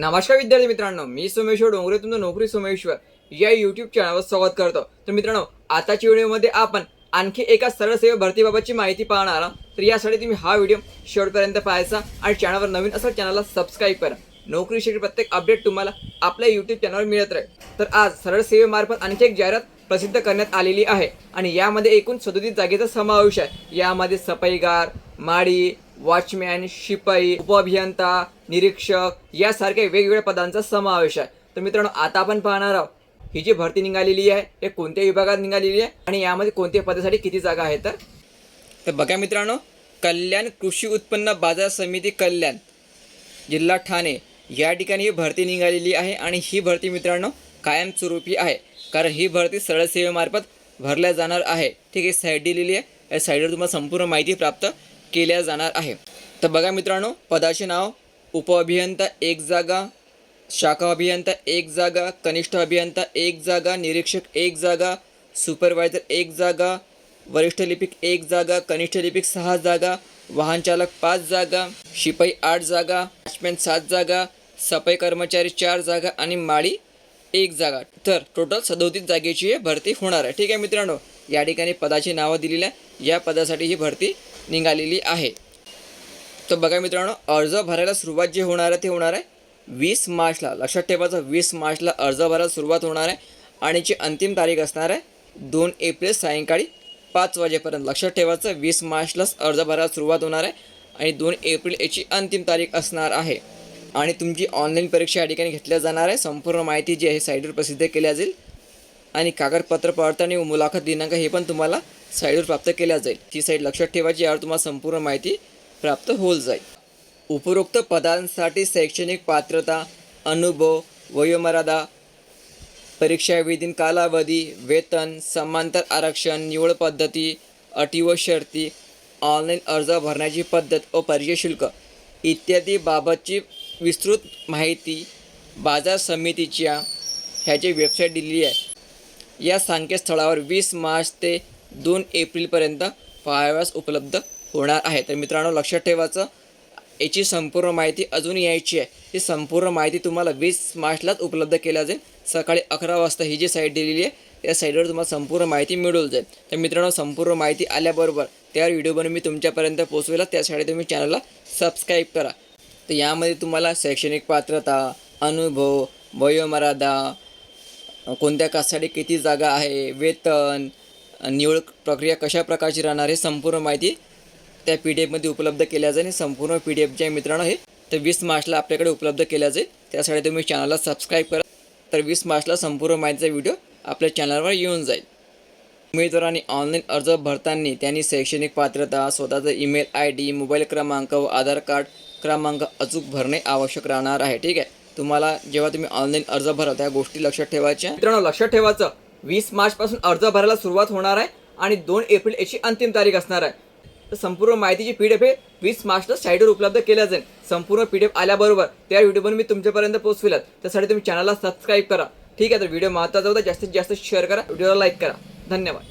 नमस्कार विद्यार्थी मित्रांनो मी सोमेश्वर डोंगरे तुमचं नोकरी सोमेश्वर या युट्यूब चॅनलवर स्वागत करतो. तर मित्रांनो आताच्या व्हिडिओमध्ये आपण आणखी एका सरळ सेवा भरतीबाबतची माहिती पाहणार आहोत. तर यासाठी तुम्ही हा व्हिडिओ शेवटपर्यंत पाहायचा आणि चॅनलवर नवीन असेल चॅनलला सबस्क्राईब करा. नोकरीसाठी प्रत्येक अपडेट तुम्हाला आपल्या युट्यूब चॅनलवर मिळत राहील. तर आज सरळ सेवेमार्फत आणखी एक जाहिरात प्रसिद्ध करण्यात आलेली आहे. आणि यामध्ये एकूण सदोतीस जागेचा समावेश आहे. यामध्ये सफाईगार माडी वॉचमॅन शिपाई उपअभियंता निरीक्षक यासारख्या वेगवेगळ्या पदांचा समावेश आहे. तर मित्रांनो आता आपण पाहणार आहोत ही जी भरती निघालेली आहे हे कोणत्या विभागात निघालेली आहे आणि यामध्ये कोणत्या पदासाठी किती जागा आहेत तर? तर बघा मित्रांनो कल्याण कृषी उत्पन्न बाजार समिती कल्याण जिल्हा ठाणे या ठिकाणी ही भरती निघालेली आहे आणि ही भरती मित्रांनो कायमस्वरूपी आहे. कारण ही भरती सरळ सेवेमार्फत भरल्या जाणार आहे. ठीक आहे साईड दिलेली आहे. या साईडवर तुम्हाला संपूर्ण माहिती प्राप्त केल्या जाणार आहे. तर बघा मित्रांनो पदाचे नाव उपअभियंता एक जागा शाखा अभियंता एक जागा कनिष्ठ अभियंता एक जागा निरीक्षक एक जागा सुपरवायझर एक जागा वरिष्ठ लिपिक एक जागा कनिष्ठ लिपिक सहा जागा वाहनचालक पाच जागा शिपाई आठ जागा वॉचमॅन सात जागा सफाई कर्मचारी चार जागा आणि माळी एक जागा. तर टोटल सदोतीस जागेची भरती होणार आहे. ठीक आहे मित्रांनो या ठिकाणी पदाची नावं दिलेली आहे या पदासाठी ही भरती निघालेली आहे. तर बघा मित्रांनो अर्ज भरायला सुरुवात जे होणार आहे ते होणार आहे वीस मार्चला. लक्षात ठेवायचं वीस मार्चला अर्ज भरायला सुरुवात होणार आहे आणि जी अंतिम तारीख असणार आहे दोन एप्रिल सायंकाळी पाच वाजेपर्यंत. लक्षात ठेवायचं वीस मार्चलाच अर्ज भरायला सुरुवात होणार आहे आणि दोन एप्रिल याची अंतिम तारीख असणार आहे. आणि तुमची ऑनलाईन परीक्षा या ठिकाणी घेतल्या जाणार आहे. संपूर्ण माहिती जी आहे साईडवर प्रसिद्ध केल्या जाईल. आणि कागदपत्र पडताळणी व मुलाखत दिनांक हे पण तुम्हाला साईडवर प्राप्त केल्या जाईल. ती साईड लक्षात ठेवायची यावर तुम्हाला संपूर्ण माहिती प्राप्त होईल जाईल. उपरोक्त पदांसाठी शैक्षणिक पात्रता अनुभव वयोमर्यादा परीक्षा विधीन कालावधी वेतन समांतर आरक्षण निवड पद्धती अटी व शर्ती ऑनलाईन अर्ज भरण्याची पद्धत व परीक्षा शुल्क इत्यादी बाबतची विस्तृत माहिती बाजार समितीच्या ह्याची वेबसाईट दिलेली आहे. या संकेतस्थळावर वीस मार्च ते दोन एप्रिलपर्यंत पाहाव्यास उपलब्ध होणार आहे. तर मित्रांनो लक्षात ठेवायचं याची संपूर्ण माहिती अजून यायची आहे. ही संपूर्ण माहिती तुम्हाला वीस मार्चलाच उपलब्ध केल्या जाईल. सकाळी अकरा वाजता ही जी साईट दिलेली आहे त्या साईटवर तुम्हाला संपूर्ण माहिती मिळून जाईल. तर मित्रांनो संपूर्ण माहिती आल्याबरोबर त्या व्हिडिओ बनवून मी तुमच्यापर्यंत पोहोचवेला. त्यासाठी तुम्ही चॅनलला सबस्क्राईब करा. तर यामध्ये तुम्हाला शैक्षणिक पात्रता अनुभव वयोमर्यादा कोणत्या कास्टसाठी किती जागा आहे वेतन निवड प्रक्रिया कशा प्रकारची राहणार हे संपूर्ण माहिती त्या पी डी एफमध्ये उपलब्ध केल्या जाईल आणि संपूर्ण पी डी एफ जे मित्रांनो हे. तर वीस मार्चला आपल्याकडे उपलब्ध केल्या जाईल. त्यासाठी तुम्ही चॅनलला सबस्क्राईब करा. तर वीस मार्चला संपूर्ण माहितीचा व्हिडिओ आपल्या चॅनलवर येऊन जाईल. उमेदवारांनी ऑनलाईन अर्ज भरताना त्यांनी शैक्षणिक पात्रता स्वतःचा ईमेल आय डी मोबाईल क्रमांक व आधार कार्ड क्रमांक अचूक भरणे आवश्यक राहणार आहे. ठीक आहे? तुम्हाला जेव्हा तुम्ही ऑनलाईन अर्ज भराल त्या गोष्टी लक्षात ठेवायच्या. मित्रांनो लक्षात ठेवायचं वीस मार्च पासून अर्ज भरायला सुरुवात होणार आहे आणि दोन एप्रिल याची अंतिम तारीख असणार आहे. तर संपूर्ण माहितीची पी डी एफ हे वीस मार्चला साईडवर उपलब्ध केल्या जाईल. संपूर्ण पी डी एफ आल्याबरोबर त्या व्हिडिओवर मी तुमच्यापर्यंत पोहोचविलात त्यासाठी तुम्ही चॅनलला सबस्क्राईब करा. ठीक आहे? तर व्हिडिओ महत्त्वाचा होता जास्तीत जास्त शेअर करा. व्हिडिओला लाईक करा. धन्यवाद.